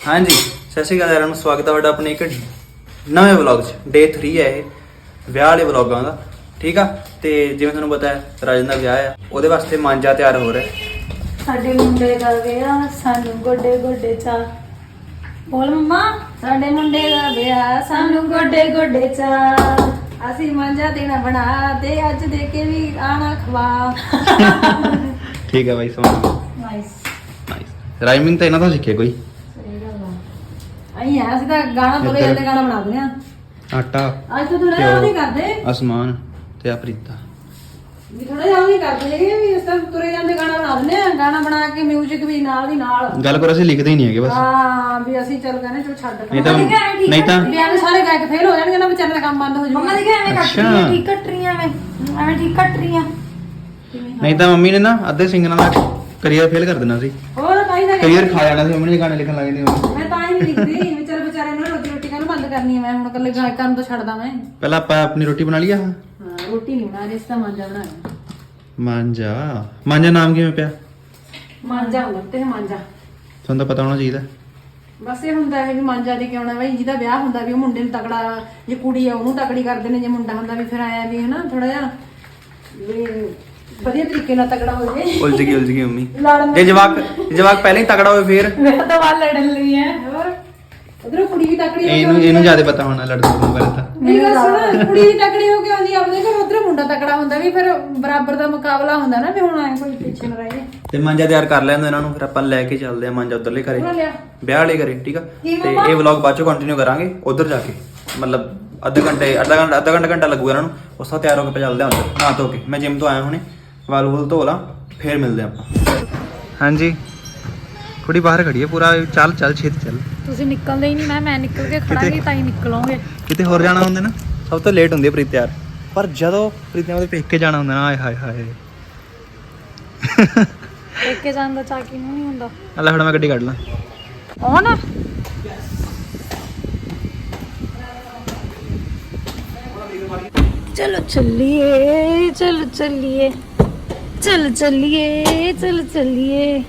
ਹਾਂਜੀ ਸਤਿ ਸ਼੍ਰੀ ਅਕਾਲ ਸਾਰਿਆਂ ਨੂੰ ਸਵਾਗਤ ਹੈ ਤੁਹਾਡਾ ਆਪਣੇ ਇੱਕ ਨਵੇਂ ਵਲੌਗ 'ਚ। ਡੇ 3 ਹੈ ਇਹ ਵਿਆਹ ਵਾਲੇ ਵਲੌਗਾਂ ਦਾ ਠੀਕ ਆ? ਤੇ ਜਿਵੇਂ ਤੁਹਾਨੂੰ ਪਤਾ ਹੈ ਰਾਜਨ ਦਾ ਵਿਆਹ ਹੈ ਉਹਦੇ ਵਾਸਤੇ ਮਾਂਜਾ ਤਿਆਰ ਹੋ ਰਿਹਾ ਹੈ। ਸਾਡੇ ਮੁੰਡੇ ਦਾ ਵਿਆਹ ਸਾਨੂੰ ਗੋਡੇ ਗੋਡੇ ਚਾ ਬੋਲ ਮੰਮਾ। ਸਾਡੇ ਮੁੰਡੇ ਦਾ ਵਿਆਹ ਸਾਨੂੰ ਗੋਡੇ ਗੋਡੇ ਚਾ ਅਸੀਂ ਮੰਜਾ ਦੇਣਾ ਬਣਾ ਤੇ ਅੱਜ ਦੇ ਕੇ ਵੀ ਆਣਾ ਖਵਾ। ਠੀਕ ਹੈ ਬਾਈ ਸਮਝ ਨਾਈਸ ਨਾਈਸ ਰਾਈਮਿੰਗ ਤਾਂ ਇਹਨਾਂ ਤੋਂ ਸਿੱਖਿਆ ਕੋਈ? ਅਈ ਆ ਅਸੀਂ ਤਾਂ ਗਾਣਾ ਤੁਰੇ ਜਾਂਦੇ ਗਾਣਾ ਬਣਾ ਦਿੰਦੇ ਆ ਆਟਾ ਅੱਜ ਤਾਂ ਥੋੜਾ ਜਿਹਾ ਉਹ ਨਹੀਂ ਕਰਦੇ। ਅਸਮਾਨ ਤੇ ਆਪਰੀਤਾ ਵੀ ਥੋੜਾ ਜਿਹਾ ਉਹ ਨਹੀਂ ਕਰਦੇ ਹੈਗੇ ਵੀ ਇਸ ਤਰ੍ਹਾਂ ਤੁਰੇ ਜਾਂਦੇ ਗਾਣਾ ਬਣਾ ਦਿੰਦੇ ਆ ਗਾਣਾ ਬਣਾ ਕੇ 뮤직 ਵੀ ਨਾਲ ਦੀ ਨਾਲ। ਗੱਲ ਕਰ ਅਸੀਂ ਲਿਖਦੇ ਹੀ ਨਹੀਂ ਹੈਗੇ ਬਸ। ਹਾਂ ਵੀ ਅਸੀਂ ਚੱਲ ਕਹਿੰਦੇ ਚਲ ਛੱਡ ਨਹੀਂ ਤਾਂ ਨਹੀਂ ਤਾਂ ਵੀ ਐਵੇਂ ਸਾਰੇ ਗਾਇਕ ਫੇਲ ਹੋ ਜਾਣਗੇ ਨਾ ਵਿਚਾਰੇ ਦਾ ਕੰਮ ਬੰਦ ਹੋ ਜਾਊਗਾ। ਮੰਮਾ ਦੇਖਿਆ ਐਵੇਂ ਕੱਟ ਅੱਛਾ। ਰਹੀਆਂ ਠੀਕ ਕੱਟ ਰਹੀਆਂ ਐਵੇਂ। ਐਵੇਂ ਠੀਕ ਕੱਟ ਰਹੀਆਂ। ਨਹੀਂ ਤਾਂ ਮੰਮੀ ਨੇ ਨਾ ਅੱਧੇ ਸਿੰਗਰਾਂ ਦਾ ਕਰੀਅਰ ਫੇਲ ਕਰ ਦੇਣਾ ਸੀ। ਹੋਰ ਤਾਂ ਹੀ ਤਾਂ ਕਰੀਅਰ ਖਾ ਜਾਣਾ ਸੀ ਮੰਮੀ ਨੇ ਗਾਣੇ ਲਿਖਣ ਲੱਗ ਜਾਂਦੀ ਮੰਮੀ ਨਹੀਂ ਵੀ ਚੱਲ ਵਿਚਾਰੇ ਨੂੰ ਰੋਟੀ ਰੋਟੀ ਕਾਹਨੂੰ ਬੰਦ ਕਰਨੀ ਹੈ ਮੈਂ ਹੁਣ ਕੱਲੇ ਗਾਇਕਾਂ ਨੂੰ ਤਾਂ ਛੱਡਦਾ ਮੈਂ। ਪਹਿਲਾਂ ਆਪਾਂ ਆਪਣੀ ਰੋਟੀ ਬਣਾ ਲਈ ਆ? ਹਾਂ ਰੋਟੀ ਨਹੀਂ ਬਣਾ ਰਹੀ ਇਸ ਤਾਂ ਮਾਂਜਾ ਬਣਾਇਆ। ਮਾਂਜਾ। ਮਾਂਜਾ ਨਾਮ ਕਿਵੇਂ ਪਿਆ? ਮਾਂਜਾ ਹੁੰਦਾ ਤੇ ਮਾਂਜਾ। ਤੁਹਾਨੂੰ ਤਾਂ ਪਤਾ ਹੋਣਾ ਚਾਹੀਦਾ। ਬਸ ਇਹ ਹੁੰਦਾ ਹੈ ਵੀ ਮਾਂਜਾ ਦੇ ਕੇ ਆਉਣਾ ਬਈ ਜਿਹਦਾ ਵਿਆਹ ਹੁੰਦਾ ਵੀ ਉਹ ਮੁੰਡੇ ਨੂੰ ਤਕੜਾ ਜੇ ਕੁੜੀ ਆ ਉਹਨੂੰ ਤਕੜੀ ਕਰਦੇ ਨੇ ਜੇ ਮੁੰਡਾ ਹੁੰਦਾ ਵੀ ਫਿਰ ਆਇਆ ਵੀ ਹਨਾ ਥੋੜਾ ਜਿਹਾ ਵੀ ਵਧੀਆ ਤਰੀਕੇ ਨਾਲ ਤਕੜਾ ਹੋ ਜਾਵੇ ਉਲਝ ਗਈ ਉਲਝ ਗਈ ਮੰਮੀ। ਲੜਨ ਜੇ ਜਵਾਕ ਜਵਾਕ ਪਹਿਲਾਂ ਹੀ ਤਕੜਾ ਹੋਵੇ ਫੇਰ। ਮੈਂ ਤਾਂ ਵਾਲ ਲੜਨ ਲਈ ਹੈ ਉਧਰੋਂ ਕੁੜੀ ਵੀ ਤਕੜੀ ਹੋ ਇਹਨੂੰ ਇਹਨੂੰ। ਜ਼ਿਆਦਾ ਪਤਾ ਹੋਣਾ ਲੜਦੇ ਨੂੰ ਪਹਿਲਾਂ ਤਾਂ। ਮੇਰੀ ਗੱਲ ਸੁਣ ਕੁੜੀ ਵੀ ਤਕੜੀ ਹੋ ਕੇ ਆਉਂਦੀ ਆਪਣੇ ਘਰ ਉਧਰ ਮੁੰਡਾ ਤਕੜਾ ਹੁੰਦਾ ਵੀ ਫਿਰ ਬਰਾਬਰ ਦਾ ਮੁਕਾਬਲਾ ਹੁੰਦਾ ਨਾ ਵੀ ਹੁਣ ਐ ਕੋਈ ਪਿੱਛੇ ਨਾ ਰਹੇ ਤੇ ਮਾਂਜਾ ਤਿਆਰ ਕਰ ਲੈਂਦੇ ਇਹਨਾਂ ਨੂੰ ਫਿਰ ਆਪਾਂ ਲੈ ਕੇ ਚੱਲਦੇ ਆ ਮਾਂਜਾ ਉਧਰਲੇ ਘਰੇ। ਲਿਆ। ਵਿਆਹ ਵਾਲੇ ਘਰੇ ਠੀਕ ਆ? ਤੇ ਇਹ ਵਲੌਗ ਬਾਅਦ ਚੋਂ ਕੰਟੀਨਿਊ ਕਰਾਂਗੇ ਉਧਰ ਜਾ ਕੇ। ਮਤਲਬ ਅੱਧੇ ਘੰਟੇ ਅੱਧਾ ਘੰਟਾ ਅੱਧਾ ਘੰਟਾ ਘੰਟਾ ਲੱਗੂਗਾ ਇਹਨਾਂ ਨੂੰ। ਉਸ ਤੋਂ ਤਿਆਰ ਹੋ ਕੇ ਚੱਲਦੇ ਆ ਅੰਦਰ ਨਹਾ ਧੋ ਕੇ। ਮੈਂ ਜਿਮ ਤੋਂ ਆਇਆ ਹੁਣੇ ਵਾਲ ਵੂਲ ਧੋ ਲਾਂ ਫੇਰ ਮਿਲਦੇ ਆਪਾਂ। ਹਾਂਜੀ। ਕੁੜੀ ਬਾਹਰ ਖੜੀ ਹੈ ਪੂਰਾ ਚੱਲ ਚੱਲ ਛੇਤੀ ਚੱਲ। ਤੁਸੀਂ ਨਿਕਲਦੇ ਹੀ ਨਹੀਂ ਮੈਂ ਮੈਂ ਨਿਕਲ ਕੇ ਖੜਾਂਗੀ ਤਾਂ ਹੀ ਨਿਕਲੋਗੇ। ਕਿਤੇ ਹੋਰ ਜਾਣਾ ਹੁੰਦਾ ਨਾ ਸਭ ਤੋਂ ਲੇਟ ਹੁੰਦੀ ਹੈ ਪ੍ਰੀਤ ਯਾਰ। ਪਰ ਜਦੋਂ ਪ੍ਰੀਤ ਨੇ ਉਹਦੇ ਪੇਕੇ ਜਾਣਾ ਹੁੰਦਾ ਨਾ ਆਏ ਹਾਏ ਹਾਏ। ਪੇਕੇ ਜਾਣ ਦਾ ਚਾਹ ਕਿਨੂੰ ਨਹੀਂ ਹੁੰਦਾ? ਅੱਲਾ ਹੁਣ ਮੈਂ ਗੱਡੀ ਕੱਢ ਲਾਂ। ਉਹ ਨਾ ਚਲੋ ਚੱਲੀਏ ਚਲੋ ਚੱਲੀਏ। ਚਲ ਚੱਲੀਏ ਚਲ ਚੱਲੀਏ।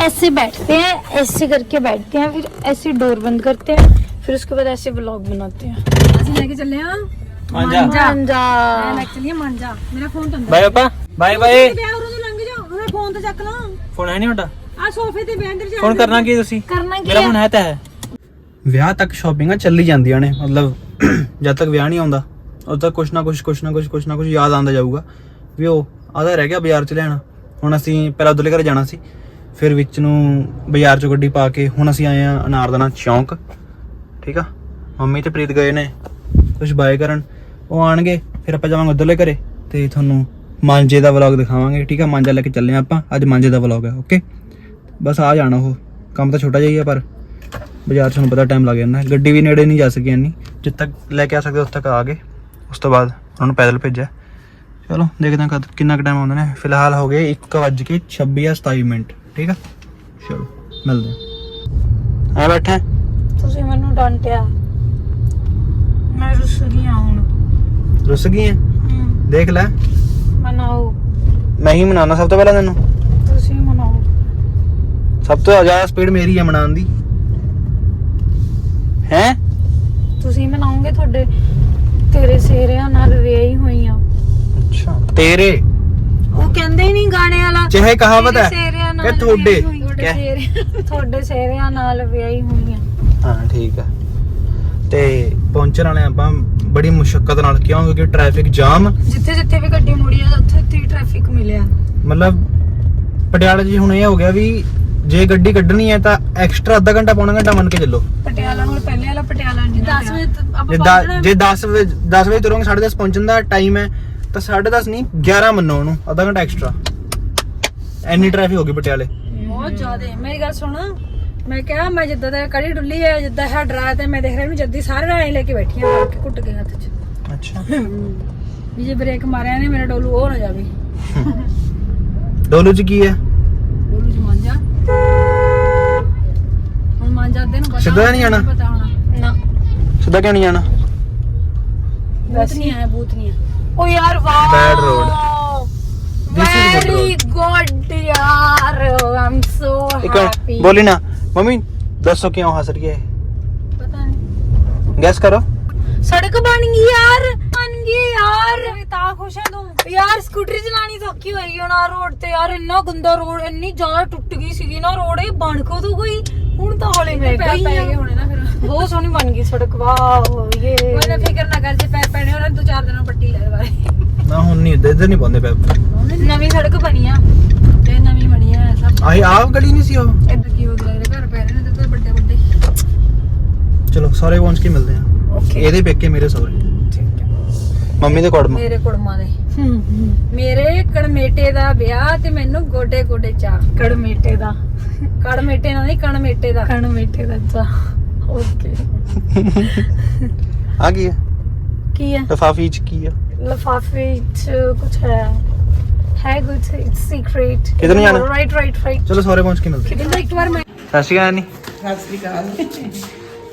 ऐसे बैठते हैं ऐसे करके बैठते हैं फिर ऐसे डोर बंद करते हैं फिर उसके बाद ऐसे ब्लॉग बनाते हैं ਅਸੀਂ ਲੈ ਕੇ ਚੱਲੇ ਆ ਮਾਂਜਾ मांझा ਮੈਂ ਐਕਚੁਅਲੀ ਮਾਂਜਾ ਮੇਰਾ ਫੋਨ ਤਾਂ ਅੰਦਰ ਬਾਏ ਪਾਪਾ ਬਾਏ ਬਾਏ ਵਿਆਹ ਉਰੋਂ ਦੀ ਲੰਘ ਜਾ ਉਹਦਾ ਫੋਨ ਤੇ ਚੱਕ ਲਾਂ ਫੋਨ ਹੈ ਨਹੀਂ ਤੁਹਾਡਾ ਆ ਸੋਫੇ ਤੇ ਬੈਠ ਜਾ ਫੋਨ ਕਰਨਾ ਕੀ ਤੁਸੀਂ करना ਮੇਰਾ क्या ਫੋਨ ਹੈ ਤਾਂ ਹੈ ਵਿਆਹ ਤੱਕ ਸ਼ਾਪਿੰਗਾਂ ਚੱਲੀ ਜਾਂਦੀਆਂ ਨੇ ਮਤਲਬ ਜਦ ਤੱਕ ਵਿਆਹ ਨਹੀਂ ਆਉਂਦਾ ਉਦੋਂ ਤੱਕ ਕੁਛ ਨਾ ਕੁਛ ਕੁਛ ਨਾ ਕੁਛ ਕੁਛ ਨਾ ਕੁਛ ਯਾਦ ਆਉਂਦਾ ਜਾਊਗਾ ਵੀ ਉਹ ਆਦਾ ਰਹਿ ਗਿਆ ਬਾਜ਼ਾਰ ਚ ਲੈਣਾ ਹੁਣ ਅਸੀਂ ਪਹਿਲਾਂ ਉਧਰਲੇ ਘਰ ਜਾਣਾ ਸੀ ਫਿਰ ਵਿੱਚ ਨੂੰ ਬਾਜ਼ਾਰ ਚੋਂ ਗੱਡੀ ਪਾ ਕੇ ਹੁਣ ਅਸੀਂ ਆਏ ਆ ਅਨਾਰਦਾਨਾ ਚੌਂਕ, ਠੀਕ ਆ? ਮੰਮੀ ਤੇ ਪ੍ਰੀਤ ਗਏ ਨੇ ਕੁਝ ਬਾਏ ਕਰਨ। ਉਹ ਆਣਗੇ, ਫਿਰ ਆਪਾਂ ਜਾਵਾਂਗੇ ਉਧਰਲੇ ਘਰੇ ਤੇ ਤੁਹਾਨੂੰ ਮਾਂਜੇ ਦਾ ਵਲੌਗ ਦਿਖਾਵਾਂਗੇ, ਠੀਕ ਆ? ਮਾਂਜਾ ਲੈ ਕੇ ਚੱਲੇ ਆ ਆਪਾਂ, ਅੱਜ ਮਾਂਜੇ ਦਾ ਵਲੌਗ ਹੈ ਓਕੇ ਬਸ ਆ ਜਾਣਾ ਉਹ, ਕੰਮ ਤਾਂ ਛੋਟਾ ਜਿਹਾ ਹੀ ਆ, ਪਰ ਬਾਜ਼ਾਰ 'ਚ ਤੁਹਾਨੂੰ ਪਤਾ ਟਾਈਮ ਲੱਗ ਜਾਂਦਾ। ਹੈ। ਗੱਡੀ ਵੀ ਨੇੜੇ ਨਹੀਂ ਜਾ ਸਕੀ ਇੰਨੀ, ਜਿੱਦ ਤੱਕ ਲੈ ਕੇ ਆ ਸਕਦੇ ਉਸ ਤੱਕ ਆ ਗਏ। ਉਸ ਤੋਂ ਬਾਅਦ ਉਹਨਾਂ ਨੂੰ ਪੈਦਲ ਭੇਜਿਆ। ਚਲੋ, ਦੇਖਦੇ ਹਾਂ ਕਦ ਕਿੰਨਾ ਕੁ ਟਾਈਮ ਆਉਂਦੇ ਨੇ। ਫਿਲਹਾਲ ਹੋ ਗਏ 1:26 ਜਾਂ 27 ਮਿੰਟ। ਠੀਕ ਆ ਚਲੋ ਮਿਲਦੇ ਹਾਂ ਆ ਬੈਠਾ ਤੁਸੀਂ ਮੈਨੂੰ ਡਾਂਟਿਆ ਮੈਂ ਰੁੱਸ ਗਈ ਹਾਂ ਹੁਣ ਰੁੱਸ ਗਈ ਹੈ ਦੇਖ ਲੈ ਮਨਾਓ ਮੈਂ ਹੀ ਮਨਾਉਣਾ ਸਭ ਤੋਂ ਪਹਿਲਾਂ ਤੈਨੂੰ ਤੁਸੀਂ ਮਨਾਓ ਸਭ ਤੋਂ ਜ਼ਿਆਦਾ ਸਪੀਡ ਮੇਰੀ ਹੈ ਮਨਾਉਣ ਦੀ ਹੈ ਤੁਸੀਂ ਮਨਾਓਗੇ ਤੁਹਾਡੇ ਤੇਰੇ ਸੇਰਿਆਂ ਨਾਲ ਵਿਆਹੀ ਹੋਈਆਂ ਅੱਛਾ ਤੇਰੇ ਉਹ ਕਹਿੰਦੇ ਹੀ ਨਹੀਂ ਗਾਣੇ ਵਾਲਾ? ਚਾਹੇ ਕਹਾਵਤ ਹੈ ਸੇਰਿਆਂ ਨਾਲ ਇਹ ਤੁਹਾਡੇ ਹੋਈ, ਤੁਹਾਡੇ ਕਿਆ? ਸੇਰਿਆਂ- ਤੁਹਾਡੇ ਸੇਰਿਆਂ ਨਾਲ ਵਿਆਹੀ ਹੋਈਆਂ ਹਾਂ ਠੀਕ ਆ। ਤੇ ਪਹੁੰਚਣ ਵਾਲੇ ਆਪਾਂ ਬੜੀ ਮੁਸ਼ਕਲ ਨਾਲ ਕਿਉਂ? ਕਿਉਂਕਿ ਟ੍ਰੈਫਿਕ ਜਾਮ। ਜਿੱਥੇ ਜਿੱਥੇ ਵੀ ਗੱਡੀ ਮੁੜੀ ਆ ਉੱਥੇ ਉੱਥੇ ਟ੍ਰੈਫਿਕ ਮਿਲਿਆ। ਮਤਲਬ ਪਟਿਆਲੇ 'ਚ ਹੁਣ ਇਹ ਹੋ ਗਿਆ ਵੀ ਜੇ ਗੱਡੀ ਕੱਢਣੀ ਹੈ ਤਾਂ ਐਕਸਟਰਾ ਅੱਧਾ ਘੰਟਾ ਪੌਣਾ ਘੰਟਾ ਮੰਨ ਕੇ ਚੱਲੋ। ਪਟਿਆਲਾ ਹੁਣ ਪਹਿਲੇ ਵਾਲਾ ਪਟਿਆਲਾ ਨਹੀਂ 10 ਵਜੇ ਆਪਾਂ ਜੇ ਦਸ- ਜੇ 10 ਵਜੇ 10 ਵਜੇ ਤੁਰੋਗੇ 10:30 ਪਹੁੰਚਣ ਦਾ ਟਾਈਮ ਹੈ। ਤਾਂ 10:30 ਨਹੀਂ 11 ਮੰਨੋ ਉਹਨੂੰ ਅੱਧਾ ਘੰਟਾ ਐਕਸਟਰਾ ਐਨੀ ਟ੍ਰੈਫਿਕ ਹੋ ਗਈ ਪਟਿਆਲੇ। ਬਹੁਤ ਜ਼ਿਆਦੇ। ਮੇਰੀ ਗੱਲ ਸੁਣ ਮੈਂ ਕਿਹਾ ਮੈਂ ਜਿੱਦਾਂ ਦਾ ਕੜੀ ਡੁੱਲੀ ਹੈ ਜਿੱਦਾਂ ਹੈ ਡਰਾ ਤੇ ਮੈਂ ਦੇਖ ਰਿਹਾ ਨੂੰ ਜੱਦੀ ਸਾਰੇ ਨਾਲ ਲੈ ਕੇ ਬੈਠੀ ਆ ਕੇ ਕੁੱਟ ਕੇ ਹੱਥ 'ਚ। ਅੱਛਾ। ਵੀ ਜੇ ਬ੍ਰੇਕ ਮਾਰਿਆ ਨੇ ਮੇਰਾ ਡੋਲੂ ਉਹ ਨਾ ਜਾਵੇ। ਡੋਲੂ 'ਚ ਕੀ ਹੈ? ਡੋਲੂ 'ਚ ਮਾਂਜਾ। ਹੁਣ ਮਾਂਜਾ ਅੱਧੇ ਨੂੰ ਪਤਾ ਸਿੱਧਾ ਨਹੀਂ ਆਉਣਾ? ਪਤਾ ਹੋਣਾ। ਨਾ। ਸਿੱਧਾ ਕਿਉਂ ਨਹੀਂ ਜਾਣਾ ਬੂਤ ਨਹੀਂ ਆਇਆ ਬੂਤ ਨਹੀਂ ਆਇਆ। ਉਹ ਯਾਰ ਵਾਹ। Bad road. ਵੈਰੀ ਗੁੱਡ ਯਾਰ। ਆਮ ਸੋ ਇੱਕ ਹੈਪੀ ਮਿੰਟ ਬੋਲੀ ਨਾ। ਮੰਮੀ ਦੱਸੋ ਕਿਉਂ ਹੱਸ ਰਹੀ ਹੈ? ਪਤਾ ਨਹੀਂ ਗੈਸ ਕਰੋ। ਸੜਕ ਬਣ ਗਈ ਯਾਰ। ਬਣ ਗਈ ਯਾਰ। ਤਾਂ ਖੁਸ਼ ਹੈ ਤੂੰ। ਯਾਰ ਸਕੂਟਰੀ ਚਲਾਣੀ ਸੌਖੀ ਹੋਈ ਹੁਣ ਆ ਰੋਡ ਤੇ। ਯਾਰ ਇੰਨਾ ਗੰਦਾ ਰੋਡ ਇੰਨੀ ਜ਼ਿਆਦਾ ਟੁੱਟ ਗਈ ਸੀਗੀ ਨਾ ਰੋਡ ਇਹ ਬਣ ਕੋ ਤੂੰ ਗਈ? ਹੁਣ ਤਾਂ ਹੌਲੇ ਮੈਂ ਗਈ ਪੈ ਗਏ ਹੋਣੇ ਨਾ। ਬਹੁਤ ਸੋਹਣੀ ਬਣ ਗਈ ਸੜਕ ਵਾਓ ਇਹ ਕੋਈ ਨਾ ਫਿਕਰ ਨਾ ਕਰ ਜੇ ਪੈ ਪੈਣੇ ਉਹਨਾਂ ਦੋ ਚਾਰ ਦਿਨਾਂ ਪੱਟੀ ਲੈ ਬਾਰੇ ਨਾ ਹੁਣ ਨਹੀਂ ਇੱਧਰ ਨਹੀਂ ਪਾਉਂਦੇ ਪੈਪ। ਨਵੀਂ ਸੜਕ ਬਣੀ ਆ ਤੇ ਨਵੀਂ ਬਣੀ ਆ ਸਭ। ਆਹੀ ਆਹ ਗਲੀ ਨਹੀਂ ਸੀ ਉਹ? ਇੱਧਰ ਕੀ ਹੋ ਗਿਆ ਇਹਦੇ ਘਰ ਪੈ ਰਹੇ ਨੇ ਤੇ ਵੱਡੇ ਵੱਡੇ। ਚਲੋ ਸਾਰੇ ਪਹੁੰਚ ਕੇ ਮਿਲਦੇ ਆ। ਓਕੇ ਇਹਦੇ ਪੇਕੇ ਮੇਰੇ ਸਹੁਰੇ। ਮੰਮੀ ਦੇ ਕੋੜਮ। ਮੇਰੇ ਕੁੜਮਾਂ ਦੇ। ਮੇਰੇ ਕੜਮੇਟੇ ਦਾ ਵਿਆਹ ਤੇ ਮੈਨੂੰ ਗੋਡੇ ਗੋਡੇ ਚਾ ਕੜਮੇਟੇ ਦਾ। ਕੜਮੇਟੇ ਨਾਲ ਨਹੀਂ ਕਣਮੇਟੇ ਦਾ। ਕੜਮੇਟੇ ਦਾ ਚਾ ਓਕੇ ਆ ਕੀ ਹੈ ਕੀ ਹੈ ਲਫਾਫੀ ਚ ਕੀ ਆ ਲਫਾਫੇ ਚ ਕੁਝ ਹੈ ਹੈ ਕੁਝ ਇਟਸ ਸੀਕ੍ਰੀਟ ਕਿੱਧਰ ਨੂੰ ਜਾਣਾ? ਰਾਈਟ ਰਾਈਟ ਰਾਈਟ ਚਲੋ ਸਾਰੇ ਪਹੁੰਚ ਕੇ ਮਿਲਦੇ ਕਹਿੰਦਾ ਇੱਕ ਵਾਰ ਮੈਂ ਸਤਿ ਸ਼੍ਰੀ ਅਕਾਲ ਨੀ ਸਤਿ ਸ੍ਰੀ ਅਕਾਲ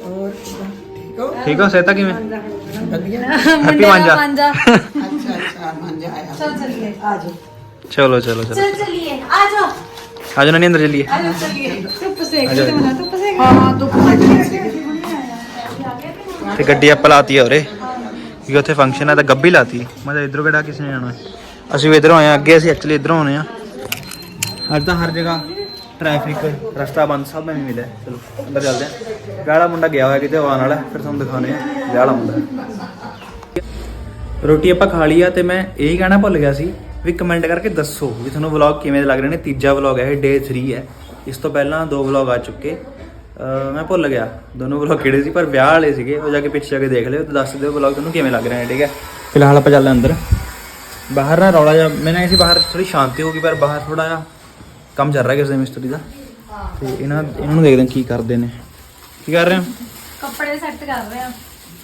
ਹੋਰ ਠੀਕ ਹੋ ਠੀਕ ਹੋ ਸੇਤਾ ਕਿਵੇਂ ਵਧੀਆ ਹੈਪੀ ਮਾਂਜਾ ਮਾਂਜਾ ਅੱਛਾ ਅੱਛਾ ਮੰਜਾ ਆਇਆ ਚੱਲ ਚੱਲੀਏ ਆ ਜਾਓ ਚਲੋ ਚਲੋ ਚਲੋ ਚਲ ਚਲਿਏ ਆ ਆ ਧੁੱਪ ਸੇਕ ਆ ਜਾਓ। ਤੇ ਮਨਾ ਗੱਡੀ ਆਪਾਂ ਲਾਤੀ ਆ ਉਰੇ ਕਿਉਂਕਿ ਉੱਥੇ ਫੰਕਸ਼ਨ ਹੈ ਤਾਂ ਗੱਬੀ ਲਾਤੀ ਮੈਂ ਤਾਂ ਇਧਰੋਂ ਕਿਹੜਾ ਕਿਸੇ ਨੇ ਜਾਣਾ ਅਸੀਂ ਵੀ ਇਧਰੋਂ ਆਏ ਅੱਗੇ ਅਸੀਂ ਐਕਚੁਅਲੀ ਇਧਰੋਂ ਆਉਣੇ ਆ ਅੱਜ ਤਾਂ ਹਰ ਜਗ੍ਹਾ ਟ੍ਰੈਫਿਕ ਰਸਤਾ ਬੰਦ ਸਭ ਐਵੇਂ ਮਿਲਿਆ ਚਲੋ ਅੰਦਰ ਚੱਲਦੇ ਹਾਂ ਵਿਆਹ ਵਾਲਾ ਮੁੰਡਾ ਗਿਆ ਹੋਇਆ ਕਿਤੇ ਆਉਣ ਵਾਲਾ ਫਿਰ ਤੁਹਾਨੂੰ ਦਿਖਾਉਣੇ ਆ ਵਿਆਹ ਵਾਲਾ ਮੁੰਡਾ ਰੋਟੀ ਆਪਾਂ ਖਾ ਲਈ ਆ ਤੇ ਮੈਂ ਇਹ ਕਹਿਣਾ ਭੁੱਲ ਗਿਆ ਸੀ ਵੀ ਕਮੈਂਟ ਕਰਕੇ ਦੱਸੋ ਵੀ ਤੁਹਾਨੂੰ ਵਲੌਗ ਕਿਵੇਂ ਦੇ ਲੱਗ ਰਹੇ ਨੇ। ਤੀਜਾ ਵਲੌਗ ਹੈ, ਇਹ ਡੇ 3 ਹੈ। ਇਸ ਤੋਂ ਪਹਿਲਾਂ ਦੋ ਵਲੌਗ ਆ ਚੁੱਕੇ। ਅਹ ਮੈਂ ਭੁੱਲ ਗਿਆ, ਦੋਨੋਂ ਵਲੌਗ ਕਿਹੜੇ ਸੀ, ਪਰ ਵਿਆਹ ਵਾਲੇ ਸੀਗੇ। ਉਹ ਜਾ ਕੇ ਪਿੱਛੇ ਜਾ ਕੇ ਦੇਖ ਲਿਓ ਤੇ ਦੱਸ ਦਿਓ ਵਲੌਗ ਤੁਹਾਨੂੰ ਕਿਵੇਂ ਲੱਗ ਰਹੇ ਨੇ, ਠੀਕ ਹੈ? ਫਿਲਹਾਲ ਆਪਾਂ ਚੱਲਦੇ ਹਾਂ ਅੰਦਰ। ਬਾਹਰ ਨਾ ਰੌਲਾ ਜਿਹਾ, ਮੈਂ ਨਾ ਸੀ ਬਾਹਰ ਥੋੜੀ ਸ਼ਾਂਤੀ ਹੋ ਗਈ, ਪਰ ਬਾਹਰ ਥੋੜਾ ਜਿਹਾ ਕੰਮ ਚੱਲ ਰਿਹਾ ਕਿਸੇ ਦੇ ਮਿਸਤਰੀ ਦਾ। ਤੇ ਇਹਨਾਂ ਇਹਨਾਂ ਨੂੰ ਦੇਖਦੇ ਹਾਂ ਕੀ ਕਰਦੇ ਨੇ। ਕੀ ਕਰ ਰਹੇ ਹੋ? ਕੱਪੜੇ ਸੈੱਟ ਕਰ ਰਹੇ ਆ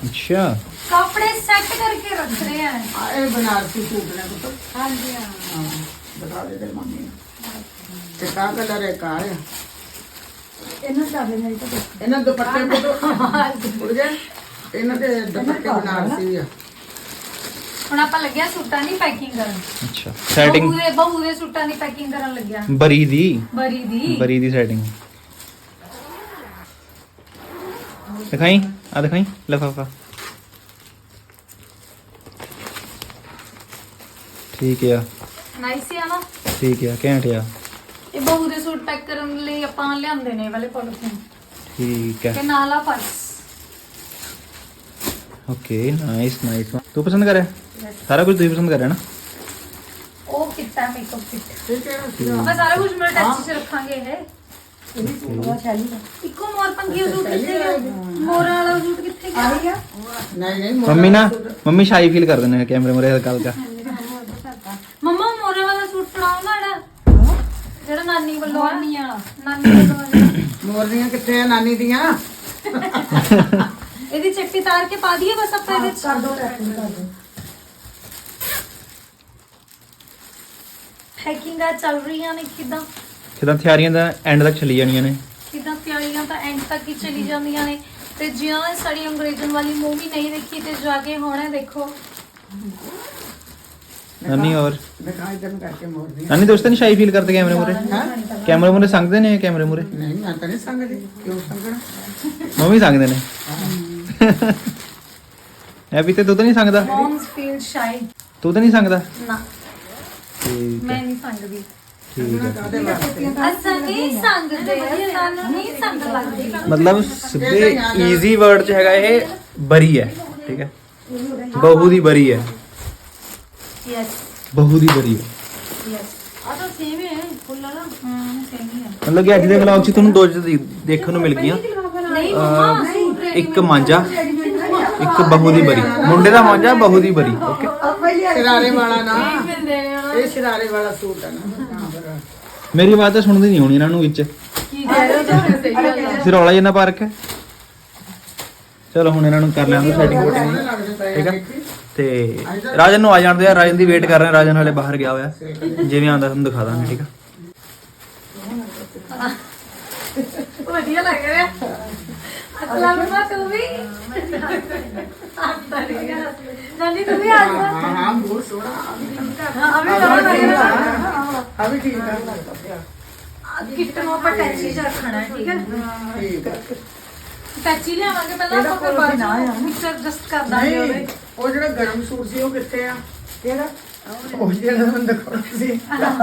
ਅੱਛਾ। ਕੱਪੜੇ ਸੈੱਟ ਕਰਕੇ ਰੱਖ ਰਹੇ ਆ ਇਹ ਬਨਾਰਸੀ ਸੂਟ ਨੇ ਪੁੱਤ। ਹਾਂਜੀ ਹਾਂ। ਹਾਂ ਬਤਾ ਦੇ ਤੇਰੀ ਮੰਮੀ ਨੂੰ। ਤੇ ਕਾ ਕਲਰ ਹੈ ਕਾ ਹੈ ਇਹਨਾਂ ਦਾ ਵੀ ਨਹੀਂ ਤਾਂ ਇਹਨਾਂ ਦੁਪੱਟੇ ਪੁੱਤ। ਉੜ ਗਏ ਇਹਨਾਂ ਦੇ ਦੁਪੱਟੇ ਬਨਾਰਸੀ ਆ। ਹੁਣ ਆਪਾਂ ਲੱਗਿਆ ਸੂਟਾਂ ਦੀ ਪੈਕਿੰਗ ਕਰਨ। ਅੱਛਾ ਸੈਟਿੰਗ ਬਹੂ ਦੇ ਬਹੂ ਦੇ ਸੂਟਾਂ ਦੀ ਪੈਕਿੰਗ ਕਰਨ ਲੱਗਿਆ। ਬਰੀ ਦੀ। ਬਰੀ ਦੀ। ਬਰੀ ਦੀ ਸੈਟਿੰਗ ਦਿਖਾਈ ਆ ਦਿਖਾਈ ਲਫਾਫਾ ਠੀਕ ਆ ਨਾਈਸ ਆ ਨਾ ਠੀਕ ਆ ਘੈਂਟ ਆ ਇਹ ਬਹੂ ਦੇ ਸੂਟ ਪੈਕ ਕਰਨ ਲਈ ਆਪਾਂ ਲਿਆਂਦੇ ਨੇ ਇਹ ਵਾਲੇ ਪੋਲੀਥੀਨ ਠੀਕ ਆ ਤੇ ਨਾਲ ਆ ਪਰਸ ਓਕੇ ਨਾਈਸ ਨਾਈਸ ਤੂੰ ਪਸੰਦ ਕਰਿਆ ਸਾਰਾ ਕੁਝ ਤੁਸੀਂ ਪਸੰਦ ਕਰਿਆ ਨਾ ਉਹ ਕੀਤਾ ਮੇਕਅਪ ਕਿਟ ਠੀਕ ਹੈ ਆਪਾਂ ਸਾਰਾ ਕੁਝ ਮੇਰੇ ਟੱਚ 'ਚ ਰੱਖਾਂਗੇ ਇਹ ਇੱਕੋ ਮੋਰ ਪੰਗੀ ਸੂਟ ਕਿੱਥੇ ਗਿਆ ਮੋਰਾਂ ਵਾਲਾ ਸੂਟ ਕਿੱਥੇ ਗਿਆ? ਨਹੀਂ ਨਹੀਂ ਮੰਮੀ ਨਾ ਮੰਮੀ ਸ਼ਾਈ ਫੀਲ ਕਰ ਦਿੰਦੇ ਨੇ ਕੈਮਰੇ ਮੂਰੇ ਗੱਲ ਕਰ ਮੰਮਾ ਮੋਰਾਂ ਵਾਲਾ ਸੂਟ ਫੜਾਓ ਨਾ ਜਿਹੜਾ। ਜਿਹੜਾ ਨਾਨੀ ਵੱਲੋਂ ਆ। ਨਾਨੀ ਵਾਲਾ। ਨਾਨੀ ਵੱਲੋਂ ਆ ਜਿਹੜਾ। ਮੋਰਨੀਆਂ ਕਿੱਥੇ ਆ ਨਾਨੀ ਦੀਆਂ? ਇਹਦੀ ਚੱਟੀ ਤਾਰ ਕੇ ਪਾ ਦਈਏ ਬਸ ਆਪਾਂ ਇਹਦੇ ਚ। ਕਰ ਦੋ ਪੈਕਿੰਗ ਆ ਚੱਲ ਰਹੀਆਂ ਨੇ ਕਿਦਾਂ? ਕਿਦਾਂ ਤਿਆਰੀਆਂ ਦਾ ਐਂਡ ਤੱਕ ਚਲੀ ਜਾਣੀਆਂ ਨੇ। ਕਿਦਾਂ ਤਿਆਰੀਆਂ ਤਾਂ ਐਂਡ ਤੱਕ ਹੀ ਚਲੀ ਜਾਂਦੀਆਂ ਨੇ। ਤੇ ਜਿਉਂ ਇਹ ਸਾਡੀ ਅੰਗਰੇਜ਼ਨ ਵਾਲੀ ਮੂਵੀ ਨਹੀਂ ਦੇਖੀ ਤੇ ਜਾ ਕੇ ਹੁਣੇ ਦੇਖੋ। ਨਾਨੀ ਹੋਰ? ਦਿਖਾਈ ਤੈਨੂੰ ਕਰਕੇ ਮੋਰਨੀਆਂ ਨਾਨੀ ਦੋਸਤ ਨਹੀਂ ਸ਼ਾਈ ਫੀਲ ਕਰਦੇ ਕੈਮਰੇ ਮੂਰੇ ਕੈਮਰੇ ਮੂਰੇ ਸੰਗਦੇ ਨੇ ਕੈਮਰੇ ਮੂਰੇ ਨਹੀਂ ਮੈਂ ਤਾਂ ਨਹੀਂ ਸੰਗਦੀ। ਕਿਉਂ ਸੰਗਣਾ? ਮੰਮੀ ਸੰਗਦੇ ਨੇ। ਐ ਵੀ ਤੇ ਤੂੰ ਤਾਂ ਨਹੀਂ ਸੰਗਦਾ? ਮੌਮਸ ਫੀਲ ਸ਼ਾਈ ਤੂੰ ਤਾਂ ਨਹੀਂ ਸੰਗਦਾ? ਨਾ। ਮੈਂ ਨਹੀਂ ਸੰਗਦੀ। ਠੀਕ ਹੈ। ਕਾਦੇ ਵਾਸਤੇ। ਅਸਾਂ ਨਹੀਂ ਸੰਗਦੇ ਸਾਨੂੰ ਨਹੀਂ ਸੰਗ ਲੱਗਦੀ। ਮਤਲਬ ਸਿੱਧੇ ਈਜ਼ੀ ਵਰਡ ਚ ਹੈਗਾ ਇਹ ਬਰੀ ਹੈ ਠੀਕ ਹੈ। ਬਹੂ ਦੀ ਬਰੀ ਹੈ। ਯੈਸ ਬਹੂ ਦੀ ਬਰੀ ਹੈ। ਯੈਸ ਆ ਤਾਂ ਸੇਮ ਹੈ ਫੁੱਲ ਵਾਲਾ। ਹਾਂ ਸੇਮ ਹੀ ਹੈ। ਮਤਲਬ ਕਿ ਅੱਜ ਦੇ ਵਲੌਗ 'ਚ ਤੁਹਾਨੂੰ ਦੋ ਚੀਜ਼ਾਂ ਦੇਖਣ ਨੂੰ ਮਿਲ ਗਈਆਂ। ਨਹੀਂ ਮੰਮਾ ਸੂਟ ਇੱਕ ਮਾਂਜਾ ਇੱਕ ਬਹੂ ਦੀ ਬਰੀ। ਮੁੰਡੇ ਦਾ ਮਾਂਜਾ ਬਹੂ ਦੀ ਬਰੀ ਓਕੇ। ਸ਼ਰਾਰੇ ਵਾਲਾ ਨਾ। ਇਹ ਸ਼ਰਾਰੇ ਵਾਲਾ ਸੂਟ ਹੈ ਨਾ। ਮੇਰੀ ਆਵਾਜ਼ ਤਾਂ ਸੁਣਦੀ ਨਹੀਂ ਹੋਣੀ ਇਹਨਾਂ ਨੂੰ ਵਿੱਚ। ਕੀ ਕਹਿ ਰਹੇ ਹੋ? ਤੁਸੀਂ ਸਹੀ ਗੱਲ ਹੈ ਸਿਰ ਰੌਲਾ ਜਿੰਨਾ ਪਾਰਕ ਹੈ। ਚਲੋ ਹੁਣ ਇਹਨਾਂ ਨੂੰ ਕਰ ਲਿਆ ਸੈਟਿੰਗ ਪਏ ਠੀਕ ਹੈ ਤੇ ਰਾਜਨ ਨੂੰ ਆ ਜਾਣ ਦਿਓ ਰਾਜਨ ਦੀ ਵੇਟ ਕਰ ਰਹੇ ਹਾਂ। ਰਾਜਨ ਹਲੇ ਬਾਹਰ ਗਿਆ ਹੋਇਆ। ਜਿਵੇਂ ਆਉਂਦਾ ਤੁਹਾਨੂੰ ਦਿਖਾ ਦਾਂਗੇ ਠੀਕ ਹੈ ਵਧੀਆ ਲੱਗ ਰਿਹਾ। ਅਸਲਾ ਮੰਮਾ ਤੂੰ ਵੀ। ਹਾਂ ਹਾਂ ਹਾਂ ਨੂੰ ਆਪਾਂ ਟੈਚੀ ਚ ਰੱਖਣਾ ਹੈ ਠੀਕ ਹੈ? ਠੀਕ ਟੈਚੀ ਲਿਆਵਾਂਗੇ ਪਹਿਲਾਂ ਆਪਾਂ ਫਿਰ ਬਾਅਦ ਮਿਕਸਰ ਜਸਟ ਕਰ ਦਾਂਗੇ ਉਹਦੇ। ਨਹੀਂ ਉਹ ਜਿਹੜਾ ਗਰਮ ਸੂਟ ਸੀ ਉਹ ਕਿੱਥੇ ਆ? ਕਿਹੜਾ? ਉਹ ਜਿਹੜਾ ਮੈਂ ਦਿਖਾਉਣਾ ਸੀ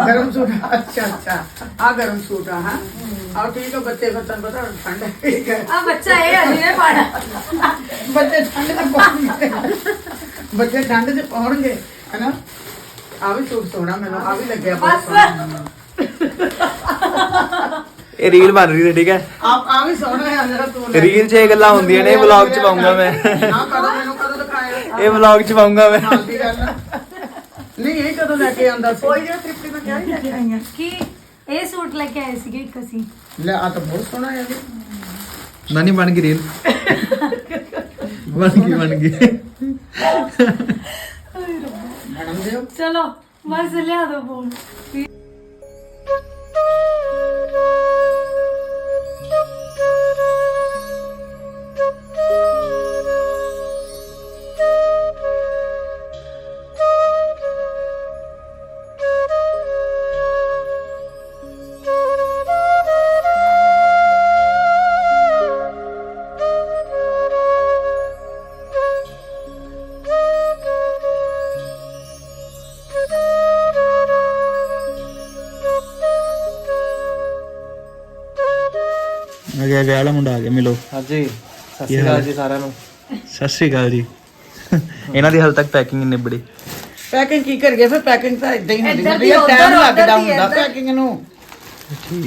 ਗਰਮ ਸੂਟ ਅੱਛਾ ਅੱਛਾ ਆ ਗਰਮ ਸੂਟ ਆ ਹਾਂ। ਆ ਠੀਕ ਆ ਬੱਚੇ ਫਿਰ ਤੁਹਾਨੂੰ ਪਤਾ ਠੰਡ ਹੈ। ਠੀਕ ਹੈ ਆ ਬੱਚਾ ਇਹ ਅਲੀ ਨੇ ਪਾਣਾ ਬੱਚੇ ਠੰਡ ਚ ਪਾਉਣਗੇ। ਬੱਚੇ ਠੰਡ ਚ ਪਾਉਣਗੇ ਹੈਨਾ? ਆ ਵੀ ਸੂਟ ਸੋਹਣਾ ਮੈਨੂੰ ਆ ਵੀ ਲੱਗਿਆ ਬਸ। ਇਹ ਰੀਲ ਬਣ ਰਹੀ ਹੈ ਠੀਕ ਹੈ? ਆ ਆ ਵੀ ਸੋਹਣਾ ਹੈ ਜਿਹੜਾ ਤੂੰ ਰੀਲ 'ਚ ਇਹ ਗੱਲਾਂ ਹੁੰਦੀਆਂ ਨੇ ਵਲੌਗ 'ਚ ਪਾਉਂਗਾ ਮੈਂ। ਹਾਂ ਕਦੋਂ ਮੈਨੂੰ ਕਦੋਂ ਦਿਖਾਇਆ। ਇਹ ਵਲੌਗ 'ਚ ਪਾਉਂਗਾ ਮੈਂ ਨਾਲ ਦੀ ਗੱਲ ਆ। ਨਹੀਂ ਇਹ ਕਦੋਂ ਲੈ ਕੇ ਆਂਦਾ ਸੀ। ਕੋਈ ਜਿਹੜਾ ਤ੍ਰਿਪਤੀ ਮੈਂ ਕਿਹਾ ਲੈ ਕੇ ਆਈਆਂ ਕੀ? ਇਹ ਸੂਟ ਲੈ ਕੇ ਆਏ ਸੀਗੇ ਇੱਕ ਅਸੀਂ। ਲੈ ਆ ਤਾਂ ਬਹੁਤ ਸੋਹਣਾ ਹੈ ਨਾਨੀ ਬਣ ਗਈ ਰੀਲ। ਬਣ ਗਈ ਬਣ ਗਈ। ਮੈਡਮ ਦਿਓ ਚਲੋ ਬਸ ਲਿਆ ਦੋ ਫੋਨ ਗਿਆ ਵਿਆਹ ਵਾਲਾ ਮੁੰਡਾ ਆ ਗਿਆ ਮਿਲੋ। ਹਾਂਜੀ ਸਤਿ ਸ਼੍ਰੀ ਅਕਾਲ ਜੀ ਸਾਰਿਆਂ ਨੂੰ। ਸਤਿ ਸ਼੍ਰੀ ਅਕਾਲ ਜੀ। ਇਹਨਾਂ ਦੀ ਹਾਲ ਤੱਕ ਪੈਕਿੰਗ ਨਹੀਂ ਨਿਬੜੀ ਪੈਕਿੰਗ ਕੀ ਕਰੀਏ? ਫਿਰ ਪੈਕਿੰਗ ਤਾਂ ਇਦਾਂ ਹੀ ਹੁੰਦੀ ਹੁੰਦੀ ਹੈ ਟਾਈਮ ਲੱਗਦਾ ਹੁੰਦਾ। ਪੈਕਿੰਗ ਨੂੰ।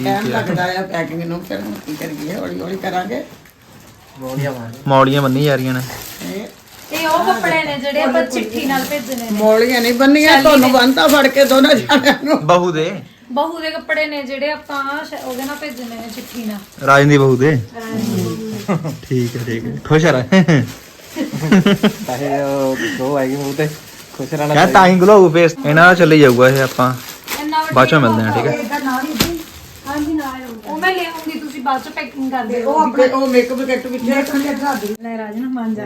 ਟਾਈਮ ਲੱਗਦਾ ਆ ਪੈਕਿੰਗ ਨੂੰ। ਫਿਰ ਹੁਣ ਕੀ ਕਰੀਏ? ਹੌਲੀ ਹੌਲੀ ਕਰਾਂਗੇ ਮਾਰ ਮੌਲੀਆਂ ਬੰਨੀ ਜਾ ਰਹੀਆਂ ਨੇ। ਇਹ ਉਹ ਕੱਪੜੇ ਨੇ ਜਿਹੜੇ ਆਪਾਂ ਚਿੱਠੀ ਨਾਲ ਭੇਜਣੇ ਨੇ। ਮੌਲੀਆਂ ਨਹੀਂ ਬੰਨੀਆਂ ਤੁਹਾਨੂੰ ਬੰਨਤਾ ਫੜ ਕੇ ਦੋਨਾਂ ਜਾਣਿਆਂ ਨੂੰ। ਬਹੂ ਦੇ। ਬਹੂ ਦੇ ਕੱਪੜੇ ਨੇ ਜਿਹੜੇ ਆਪਾਂ ਸ਼- ਉਹਦੇ ਨਾਲ ਭੇਜਣੇ ਨੇ ਚਿੱਠੀ ਨਾਲ। ਰਾਜਨ ਦੀ ਬਹੂ ਦੇ? ਠੀਕ ਹੈ ਠੀਕ ਹੈ। ਖੁਸ਼ ਆ ਰਹੇ। ਇਹ ਉਹ ਦੋ ਆਏਗੀ ਮੂੰਹ ਤੇ। ਖੁਸ਼ ਰਹਿਣਾ ਤਾਂ ਹੀ ਗਲੋ ਫੇਸ ਇਹਨਾਂ ਦਾ ਚੱਲੀ ਜਾਊਗਾ ਇਹ ਆਪਾਂ। ਇੰਨਾ ਵੱਡਾ ਬਾਅਦ ਚੋਂ ਮਿਲਦੇ ਹਾਂ ਠੀਕ ਹੈ। ਹਾਂਜੀ ਨਾਲ ਉਹ ਮੈਂ ਲੈ ਆਉਂਗੀ। ਤੁਸੀਂ ਬਾਅਦ ਚ ਪੈਕਿੰਗ ਕਰ ਦਿਓ ਉਹ ਆਪਣੇ ਉਹ ਮੇਕਅਪ ਕਿੱਟ ਵਿੱਚ ਲੈ ਰਾਜਨ ਮੰਨ ਜਾ।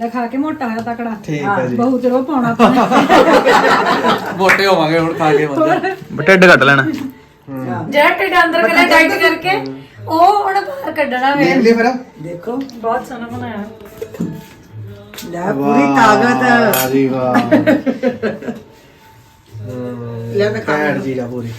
ਲੈ ਖਾ ਕੇ ਮੋਟਾ ਹੋਇਆ ਤਕੜਾ। ਠੀਕ ਹੈ ਜੀ। ਬਹੁਤ ਰੋ ਪਾਉਣਾ ਆਪਾਂ ਮੋਟੇ ਹੋਵਾਂਗੇ ਹੁਣ ਖਾ ਕੇ ਬੰਦੇ ਢਿੱਡ ਕੱਟ ਲੈਣਾ। ਜਿਹੜਾ ਢਿੱਡ ਅੰਦਰ ਕਲੇ ਟਾਈਟ ਕਰਕੇ ਉਹ ਹੁਣ ਬਾਹਰ ਕੱਢਣਾ ਵੇ। ਲੈ ਫਿਰ। ਦੇਖੋ ਬਹੁਤ ਸੋਹਣਾ ਬਣਾਇਆ। ਲੈ ਪੂਰੀ ਤਾਕਤ। ਵਾਹ ਜੀ ਵਾਹ। ਲੈ ਮੈਂ ਖਾ ਕੈਟ ਜੀ ਦਾ ਪੂਰੀ।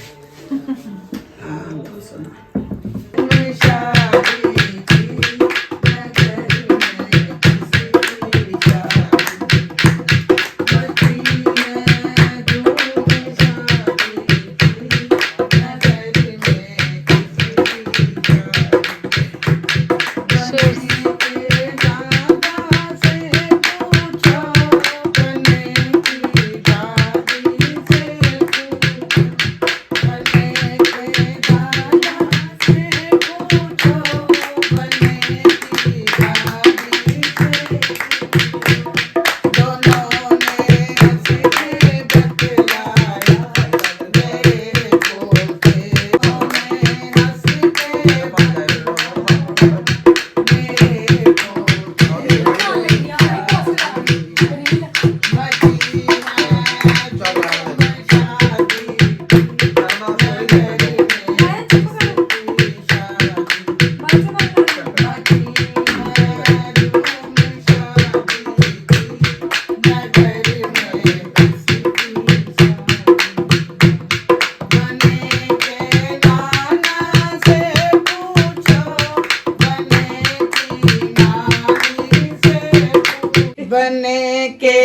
તને કે